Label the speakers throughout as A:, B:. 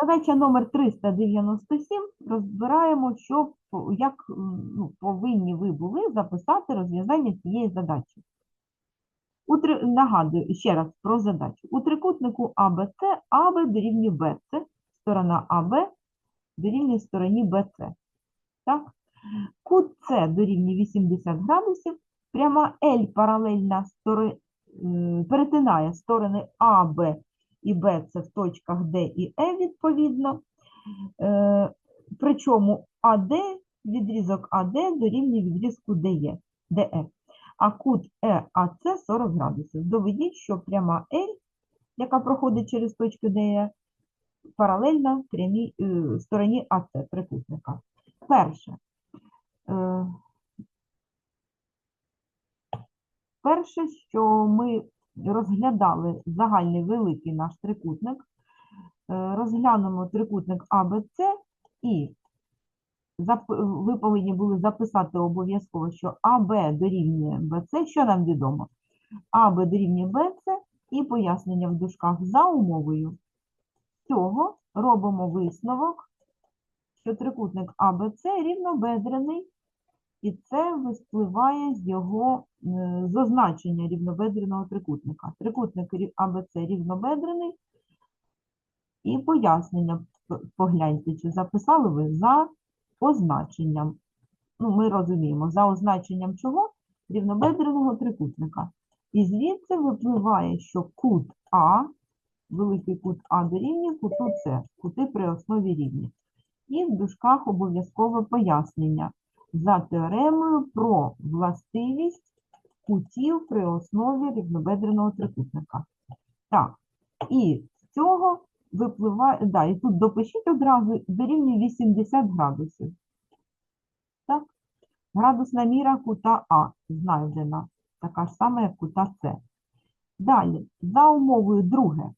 A: Задача номер 397. Розбираємо, що, як ну, повинні ви були записати розв'язання цієї задачі. У три... Нагадую ще раз про задачу. У трикутнику АБЦ АБ дорівнює БЦ, сторона АБ дорівнює стороні БЦ. Так? Кут С дорівнює 80 градусів, пряма L паралельна стори... е, перетинає сторони АБ і БЦ в точках Д і Е відповідно. Е, Причому АД, відрізок АД дорівнює відрізку ДЕ, ДЕ. А кут ЕАЦ 40 градусів. Доведіть, що пряма L, яка проходить через точку ДЕ, паралельна прямій е, стороні АЦ трикутника. Перше. Е, Перше, що ми розглядали загальний великий наш трикутник, Е, розглянемо трикутник АБЦ і ви повинні були записати обов'язково, що АБ дорівнює БЦ. Що нам відомо? АБ дорівнює БЦ і пояснення в дужках за умовою. Цього робимо висновок, що трикутник АБЦ рівнобедрений, і це випливає з його е, з означення рівнобедреного трикутника. Трикутник АБЦ рівнобедрений, і пояснення погляньте, чи записали ви за означенням. Ну, ми розуміємо, за означенням чого? Рівнобедреного трикутника. І звідси випливає, що кут А, великий кут А дорівнює куту С, кути при основі рівні. І в дужках обов'язкове пояснення за теоремою про властивість кутів при основі рівнобедреного трикутника. Так, і з цього випливає, да, і тут допишіть одразу дорівнює 80 градусів. Так? Градусна міра кута А знайдена, така ж сама, як кута С. Далі, за умовою друге,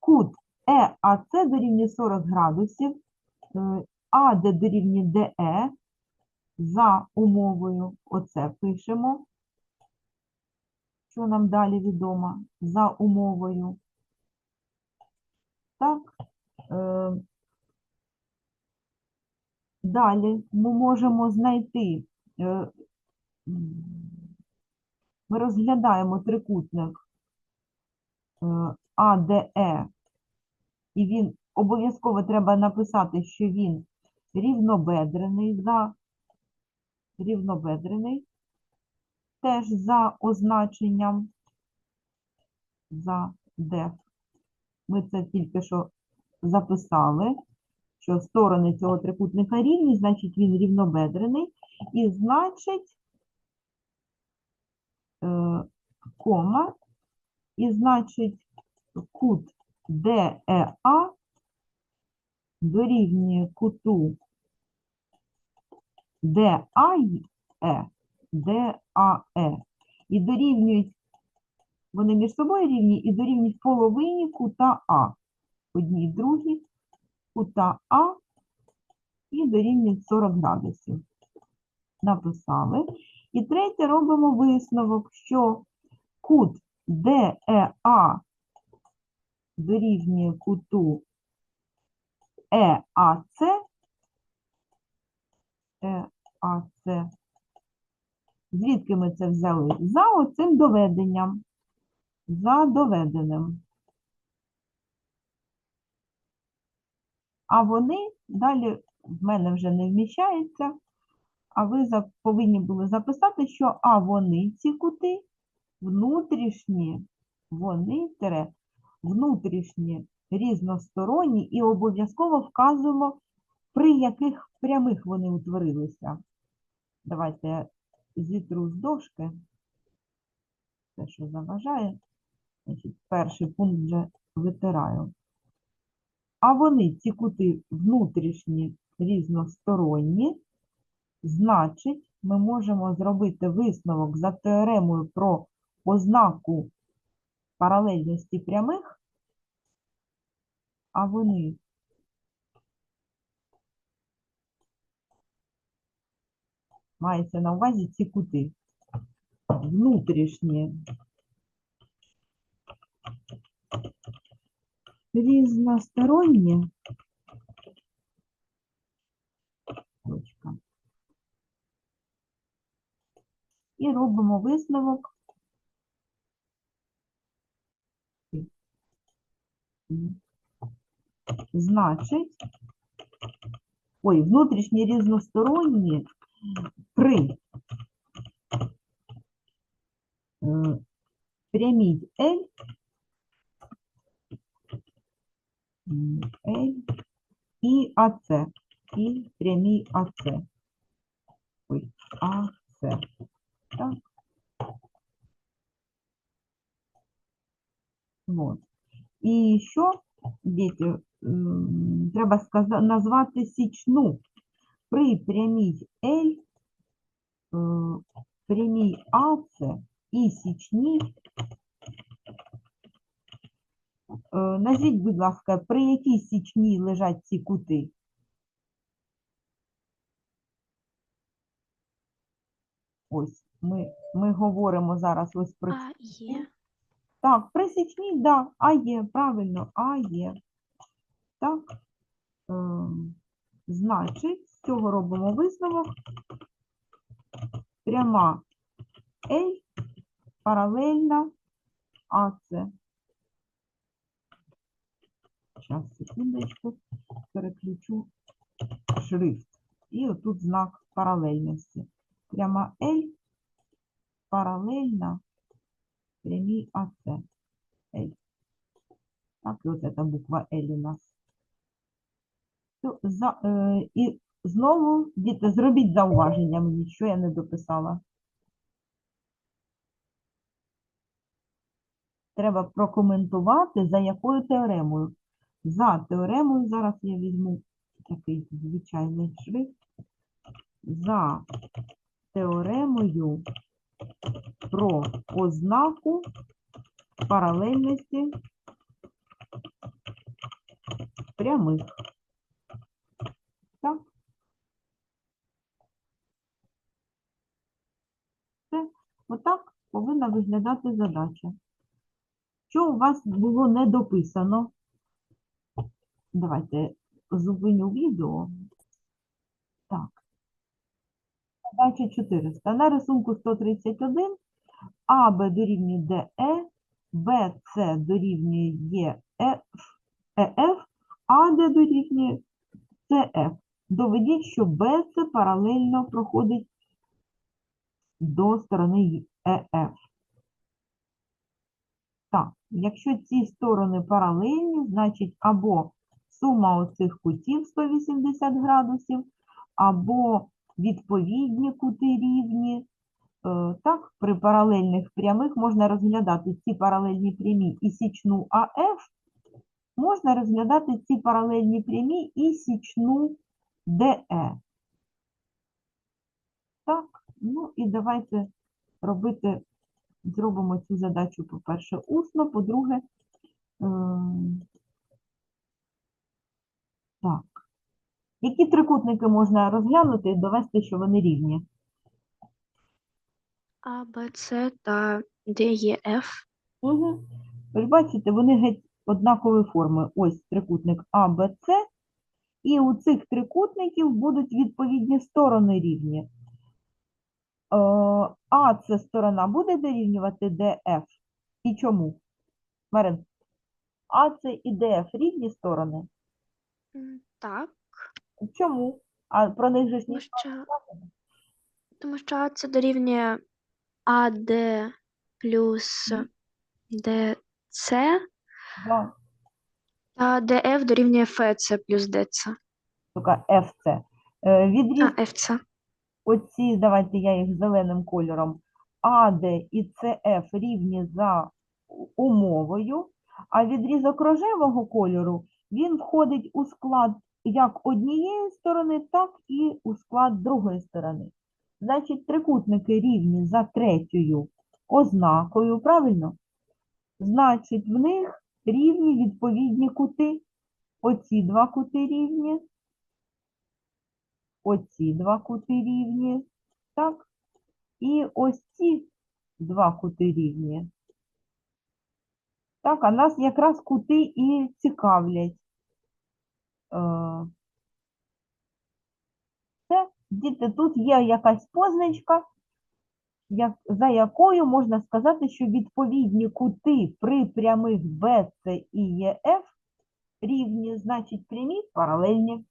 A: кут ЕАЦ дорівнює 40 градусів, е, АД дорівнює ДЕ, за умовою, оце пишемо, що нам далі відомо, за умовою. Так. Е, Далі ми можемо знайти, е, ми розглядаємо трикутник е, АДЕ, і він обов'язково треба написати, що він рівнобедрений за рівнобедрений, теж за означенням за Д. Ми це тільки що записали, що сторони цього трикутника рівні, значить він рівнобедрений, і значить, е, кома, і значить кут ДЕА дорівнює куту ДАЕ, ДАЕ. І дорівнюють, вони між собою рівні, і дорівнюють половині кута А. Одній другій кута А і дорівнюють 40 градусів. Написали. І третє робимо висновок, що кут ДЕА дорівнює куту ЕАЦ, ЕАЦ. Звідки ми це взяли? За оцим доведенням. За доведеним. А вони далі в мене вже не вміщаються, а ви повинні були записати, що а вони ці кути внутрішні, вони тире, внутрішні різносторонні і обов'язково вказуємо, при яких прямих вони утворилися. Давайте я зітру з дошки. Те, що заважає. Значить, перший пункт вже витираю. А вони, ці кути внутрішні, різносторонні, значить, ми можемо зробити висновок за теоремою про ознаку паралельності прямих, а вони мається на увазі ці кути внутрішні різносторонні. І робимо висновок. Значить, ой, внутрішні різносторонні при е, прямій L, м, L і АС, і прямій АС. Ой, АС. Так. Вот. І що, діти, м, треба сказа- назвати січну при прямій L, прямій АС і січній. Е, Назвіть, будь ласка, при якій січній лежать ці кути? Ось, ми, ми говоримо зараз ось про
B: А є.
A: Так, присічні, да, А є, правильно, А є. Так. Значить, з цього робимо висновок. Пряма L паралельна АС. Зараз, секундочку, переключу шрифт. І отут знак паралельності. Пряма L паралельна прямій АС. L. Так, і от ця буква L у нас. То За, е, і знову, діти, зробіть зауваження мені, що я не дописала. Треба прокоментувати, за якою теоремою. За теоремою, зараз я візьму такий звичайний шрифт. За теоремою про ознаку паралельності прямих. Так? Все. Отак повинна виглядати задача. Що у вас було не дописано? Давайте зупиню відео. Так. Задача 400. На рисунку 131 АБ дорівнює ДЕ, БЦ дорівнює ЄФ, ЕФ, АД дорівнює ЦФ. Доведіть, що БЦ паралельно проходить до сторони ЕФ. Так, якщо ці сторони паралельні, значить або сума оцих кутів 180 градусів, або відповідні кути рівні. Е, Так, при паралельних прямих можна розглядати ці паралельні прямі і січну АФ, можна розглядати ці паралельні прямі і січну ДЕ. Так, ну і давайте робити, зробимо цю задачу, по-перше, усно, по-друге, ем, так. Які трикутники можна розглянути і довести, що вони рівні?
B: А, Б, С та Д, Є, Ф.
A: Угу. Ви ж бачите, вони геть однакової форми. Ось трикутник А, Б, С. І у цих трикутників будуть відповідні сторони рівні. Е, А це сторона буде дорівнювати ДФ. І чому? Марин, А це і ДФ рівні сторони.
B: Так,
A: Чому? А про них же ж
B: тому
A: ніхто
B: що, тому що А це дорівнює АД плюс. ДЦ,
A: Да.
B: та ДФ дорівнює ФЦ плюс ДЦ.
A: Тільки ФЦ. Е, Відріз
B: А, ФЦ.
A: Оці, давайте я їх зеленим кольором, АД і ЦФ рівні за умовою, а відрізок рожевого кольору, він входить у склад як однієї сторони, так і у склад другої сторони. Значить, трикутники рівні за третьою ознакою, правильно? Значить, в них рівні відповідні кути. Оці два кути рівні, оці два кути рівні, так? І ось ці два кути рівні. Так, а нас якраз кути і цікавлять. Е, Це, діти, тут є якась позначка, за якою можна сказати, що відповідні кути при прямих BC і EF рівні, значить прямі паралельні.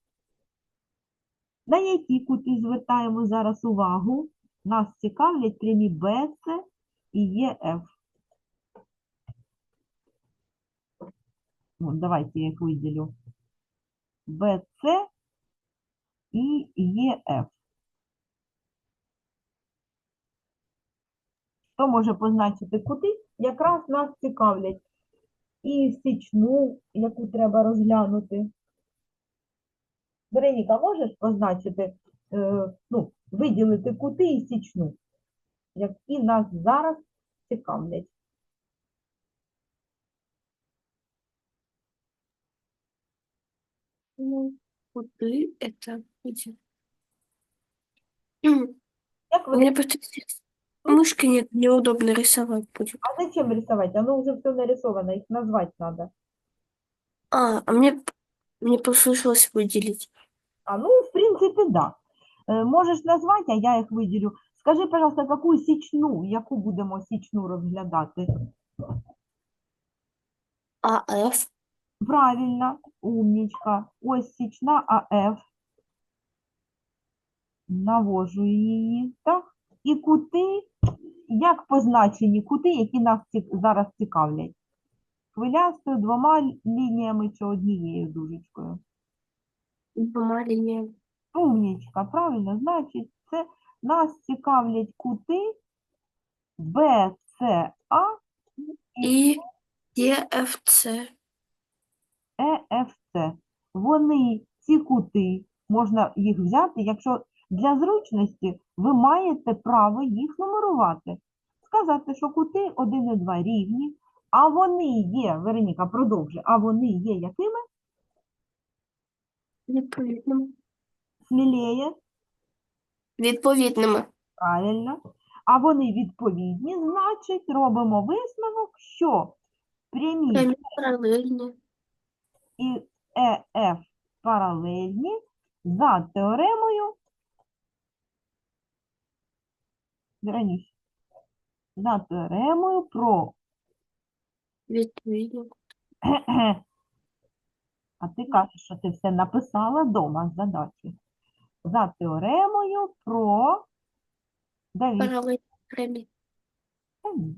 A: На які кути звертаємо зараз увагу? Нас цікавлять прямі BC і EF. От, давайте я їх виділю. BC і ЕФ. Що може позначити кути? Якраз нас цікавлять і січну, яку треба розглянути. Вероніка, можеш позначити, е, ну, виділити кути і січну, які нас зараз цікавлять?
C: Ну, куты это будет.
A: Як
C: У
A: ви
C: меня просто здесь мышки нет, неудобно рисовать будет.
A: А зачем рисовать? Оно уже все нарисовано, их назвать надо.
C: А, а мне, мне послышалось выделить.
A: А, ну, в принципе, да. Е, Можеш назвати, а я їх виділю. Скажи, пожалуйста, яку січну, яку будемо січну розглядати?
C: А F,
A: Правильно, умнічка. Ось січна АФ. Навожу її, так? І кути, як позначені кути, які нас зараз цікавлять? Хвилястою, двома лініями чи однією дужечкою?
C: Линиями.
A: Умнічка, правильно, значить, це нас цікавлять кути BCA
C: И DFC.
A: EFC. Вони, ці кути, можна їх взяти, якщо для зручності ви маєте право їх нумерувати. Сказати, що кути 1 і 2 рівні, а вони є, Вероніка, продовжує, а вони є якими?
C: Відповідними.
A: Смілеє,
C: Відповідними.
A: правильно. А вони відповідні, значить, робимо висновок, що прямі
C: Прямі паралельні.
A: і ЕФ паралельні за теоремою Вероніч, за теоремою про
C: Відповідні.
A: А ти кажеш, що ти все написала вдома з задачі. За теоремою про Давід,
C: Паралельні.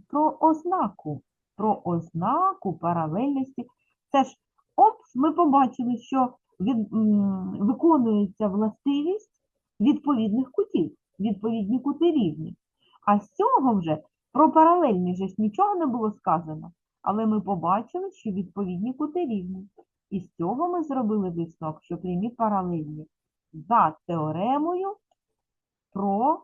A: Про ознаку, про ознаку паралельності. Це ж, опс, ми побачили, що від, м, виконується властивість відповідних кутів, відповідні кути рівні. А з цього вже про паралельність же ж нічого не було сказано, але ми побачили, що відповідні кути рівні. І з цього ми зробили висновок, що прямі паралельні за теоремою про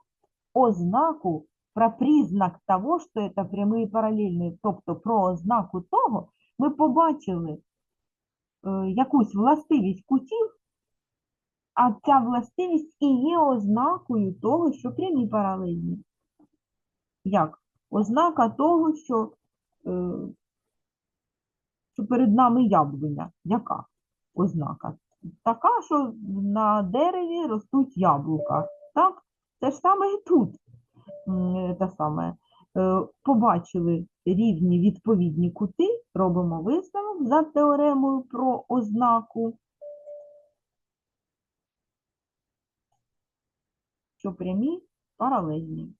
A: ознаку про признак того, що це прямі паралельні, тобто про ознаку того, ми побачили е, якусь властивість кутів, а ця властивість і є ознакою того, що прямі паралельні. Як? Ознака того, що, е, що перед нами яблуня. Яка ознака? Така, що на дереві ростуть яблука. Так? Те ж саме і тут те саме, е, побачили рівні відповідні кути, робимо висновок за теоремою про ознаку, що прямі паралельні.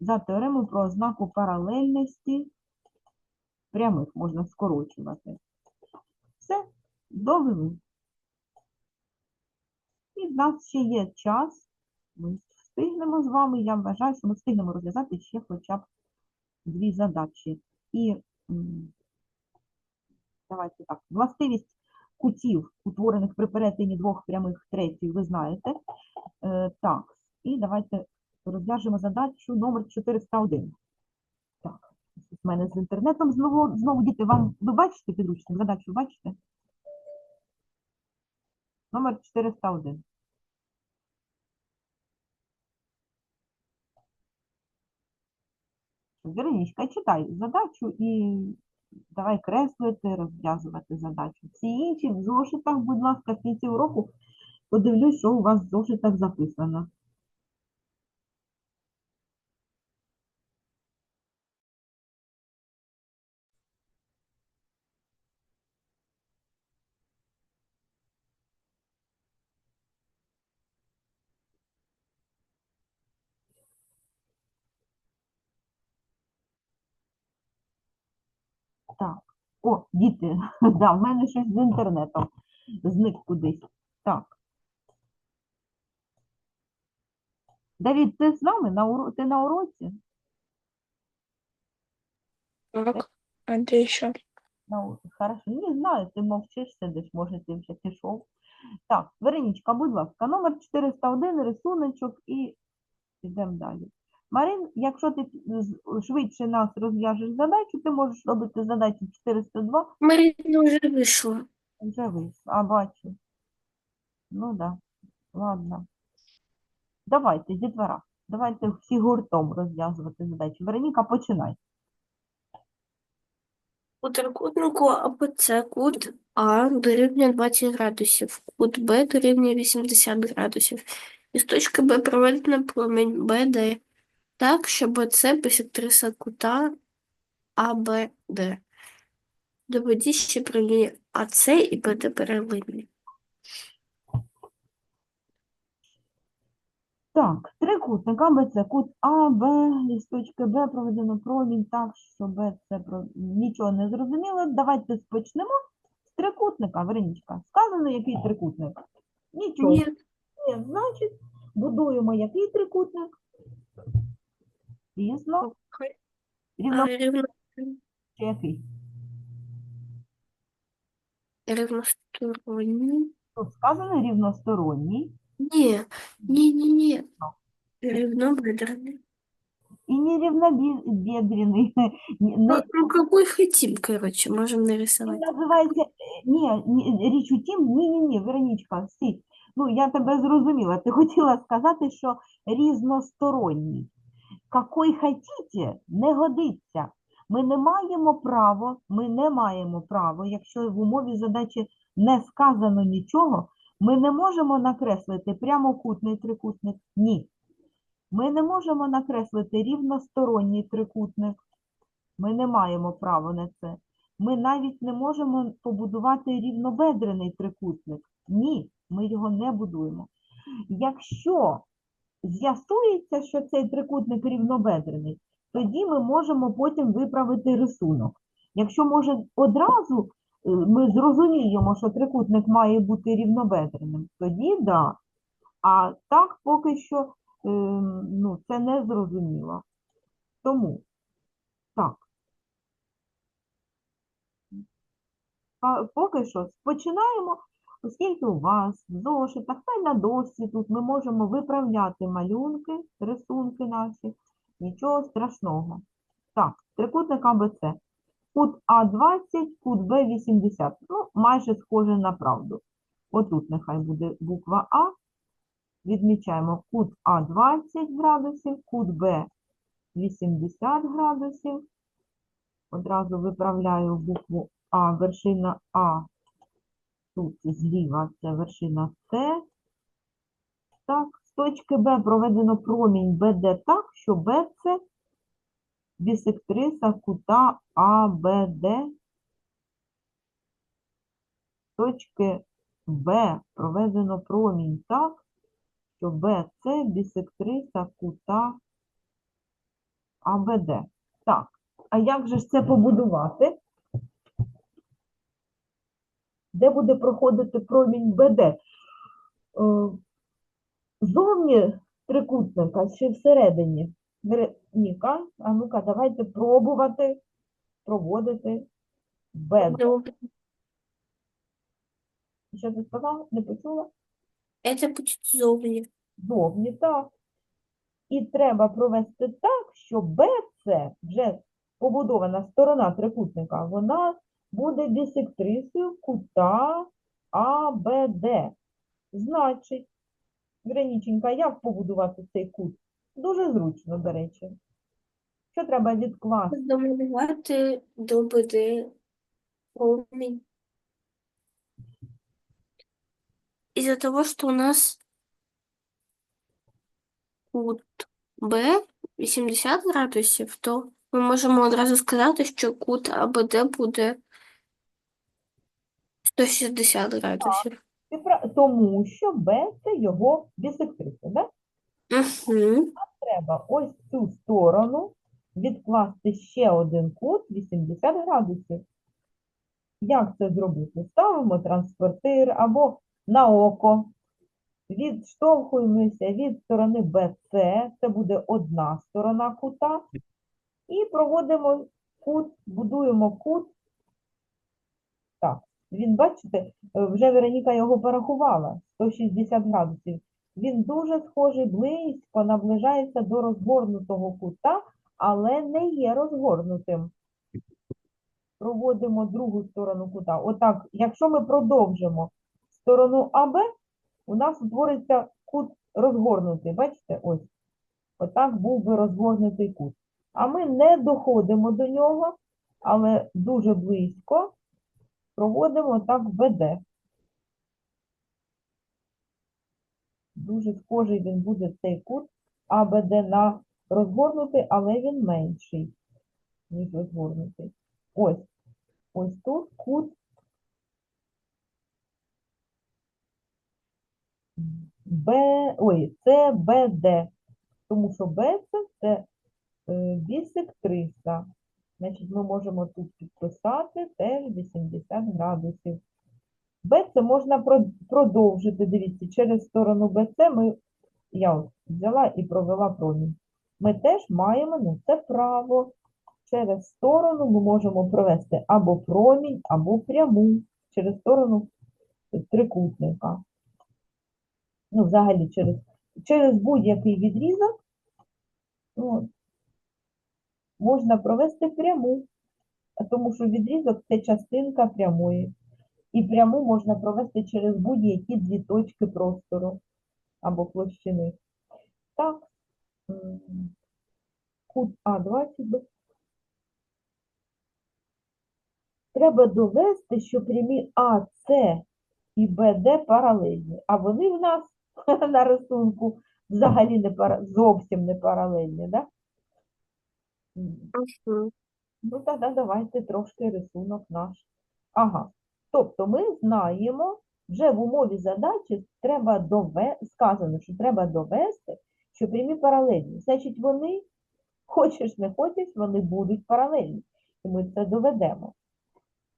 A: За теоремою про ознаку паралельності прямих можна скорочувати. Все, довели. І в нас ще є час. Ми встигнемо з вами. Я вважаю, що ми встигнемо розв'язати ще хоча б дві задачі. І давайте так. Властивість кутів, утворених при перетині двох прямих третіх, ви знаєте. Е, так, і давайте розв'яжемо задачу номер 401. Так, у мене з інтернетом знову, знову діти, вам ви бачите підручник? Задачу бачите? Номер 401. Веронічка, читай задачу і давай креслити, розв'язувати задачу. Всі інші в зошитах, будь ласка, в кінці уроку подивлюсь, що у вас в зошитах записано. Так. О, діти, да, в мене щось з інтернетом зник кудись. Так. Давід, ти з нами на уро... ти на уроці?
C: Так. А де?
A: На. Хорошо. Не знаю, ти мовчиш, сидиш, може, ти вже пішов. Так, Веронічка, будь ласка, номер 401, рисуночок і йдемо далі. Марин, якщо ти швидше нас розв'яжеш задачу, ти можеш робити задачу 402
C: Марина уже вышла.
A: Вже вийшло. А, бачу. Ну да. Ладно. Давайте, дітвора. Давайте всі гуртом розв'язувати задачу. Вероніка, починай.
C: У трикутнику АБЦ кут А дорівнює 20 градусів, кут Б дорівнює 80 градусів. Із точки Б проведено промінь БД так, щоб С bisектриса кута АБД. Доведіть, що прямі АС і БД перелинні.
A: Так, трикутник АБЦ, кут А, Б, з точки Б проведено промінь так, що Б це про... нічого не зрозуміло. Давайте почнемо з трикутника, Веронічка. Сказано, який трикутник? Нічого.
C: Ні,
A: Ні, значить, будуємо який трикутник? Дійсно, рівно
C: а, рівно,
A: чи який?
C: рівносторонні.
A: Тут сказано рівносторонній
C: Ні, ні, ні, ні. Рівнобедрений.
A: і не рівнобедрений. Ні,
C: Ну,
A: Не,
C: ну, какой хотим, короче, можем
A: він
C: нарисовать.
A: називається, е, ні, ні, річ у тім, ні, ні, ні, Веронічка, всі. Ну, я тебе зрозуміла. Ти хотіла сказати, що різносторонній. Какой хотіте, не годиться. Ми не маємо право, ми не маємо право, якщо в умові задачі не сказано нічого, ми не можемо накреслити прямокутний трикутник. Ні. Ми не можемо накреслити рівносторонній трикутник. Ми не маємо права на це. Ми навіть не можемо побудувати рівнобедрений трикутник. Ні, ми його не будуємо. Якщо з'ясується, що цей трикутник рівнобедрений, тоді ми можемо потім виправити рисунок. Якщо може одразу е, ми зрозуміємо, що трикутник має бути рівнобедреним, тоді да. А так поки що е, ну, це не зрозуміло. Тому так. А Поки що починаємо, оскільки у вас в зошитах та й на дошці тут ми можемо виправляти малюнки, рисунки наші. Нічого страшного. Так, трикутник АБЦ. Кут А20, кут Б80. Ну, майже схоже на правду. Отут нехай буде буква А. Відмічаємо кут А20 градусів, кут Б 80 градусів. Одразу виправляю букву А, вершина А. Тут зліва це вершина С. Так, з точки Б проведено промінь БД так, що Б це бісектриса кута АБД. З точки Б проведено промінь так, що Б це бісектриса кута АБД. Так, а як же ж це побудувати? Де буде проходити промінь БД? Е, Зовні трикутника чи всередині? Вероніка, а ну-ка, давайте пробувати проводити БД. Що ти сказала? Не почула?
C: Будет зовні.
A: Зовні, так. І треба провести так, що BC, вже побудована сторона трикутника, вона буде бісектрисою кута АБД. Значить, Вероніченька, як побудувати цей кут? Дуже зручно, до речі. Що треба відкласти?
C: Домалювати до БД промінь. Из-за того, что у нас кут Б 80 градусів, то ми можемо одразу сказати, що кут АБД буде 160 градусів.
A: Ти пра- Тому що Б це його бісектриса, да?
C: Угу.
A: Треба ось цю сторону відкласти ще один кут 80 градусів. Як це зробити? Ставимо транспортир або на око. Відштовхуємося від сторони BC, це буде одна сторона кута, і проводимо кут, будуємо кут. Він, бачите, е, вже Вероніка його порахувала, 160 градусів. Він дуже схожий, близько наближається до розгорнутого кута, але не є розгорнутим. Проводимо другу сторону кута. Отак, якщо ми продовжимо сторону АБ, у нас утвориться кут розгорнутий. Бачите? Ось. Отак був би розгорнутий кут. А ми не доходимо до нього, але дуже близько проводимо так БД. Дуже схожий він буде цей кут АБД на розгорнутий, але він менший, ніж розгорнутий. Ось. Ось тут кут Б, ой, це БД, тому що Б це, це е, бісектриса. Значить, ми можемо тут підписати теж 80 градусів. Б це можна продовжити, дивіться, через сторону БЦ ми, я взяла і провела промінь. Ми теж маємо на це право. Через сторону ми можемо провести або промінь, або пряму через сторону трикутника. Ну, взагалі, через, через будь-який відрізок от, можна провести пряму, тому що відрізок це частинка прямої. І пряму можна провести через будь-які дві точки простору або площини. Так, кут А20 Треба довести, що прямі АС і БД паралельні, а вони в нас на рисунку взагалі не пара... зовсім не паралельні, да? Ну, тоді давайте трошки рисунок наш. Ага. Тобто ми знаємо, вже в умові задачі треба довести, сказано, що треба довести, що прямі паралельні. Значить, вони, хочеш не хочеш, вони будуть паралельні. І ми це доведемо.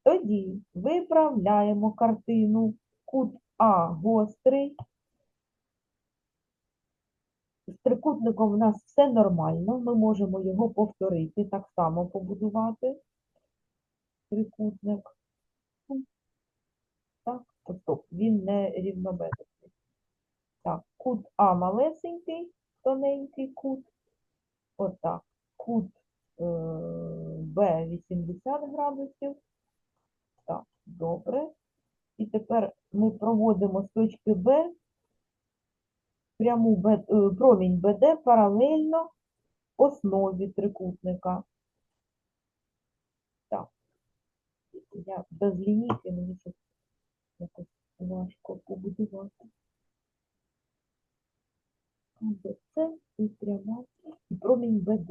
A: Тоді виправляємо картину. Кут А гострий. Трикутником у нас все нормально. Ми можемо його повторити, так само побудувати. Трикутник. Так, стоп, він не рівнобедрений. Так, кут А малесенький, тоненький кут. Отак. Кут е, Б 80 градусів. Так, добре. І тепер ми проводимо з точки Б пряму е, промінь БД паралельно основі трикутника. Так. Я без лінійки мені щось якось важко побудувати. АБЦ і пряма промінь БД.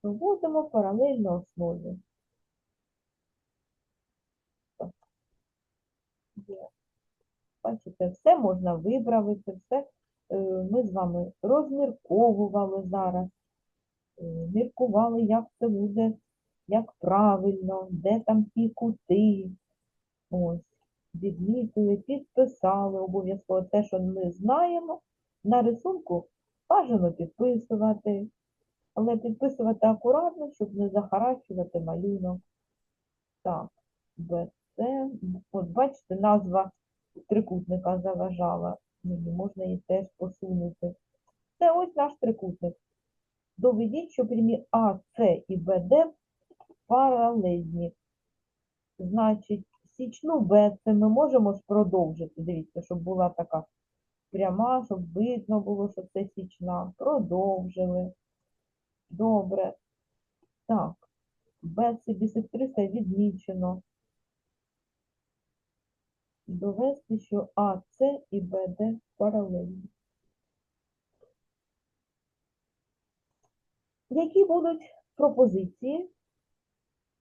A: Проводимо паралельно основі. Так. Є. Бачите, все можна виправити, все е, ми з вами розмірковували зараз, е, міркували, як це буде, як правильно, де там ті кути. Ось, відмітили, підписали обов'язково те, що ми знаємо. На рисунку бажано підписувати, але підписувати акуратно, щоб не захаращувати малюнок. Так, БЦ. От бачите, назва трикутника заважала. Мені можна її теж посунути. Це ось наш трикутник. Доведіть, що прямі А, С і БД паралельні. Значить, січну Б це ми можемо продовжити. Дивіться, щоб була така пряма, щоб видно було, що це січна. Продовжили. Добре. Так, BC бісектриса відмічено. Довести, що АС і БД паралельні. Які будуть пропозиції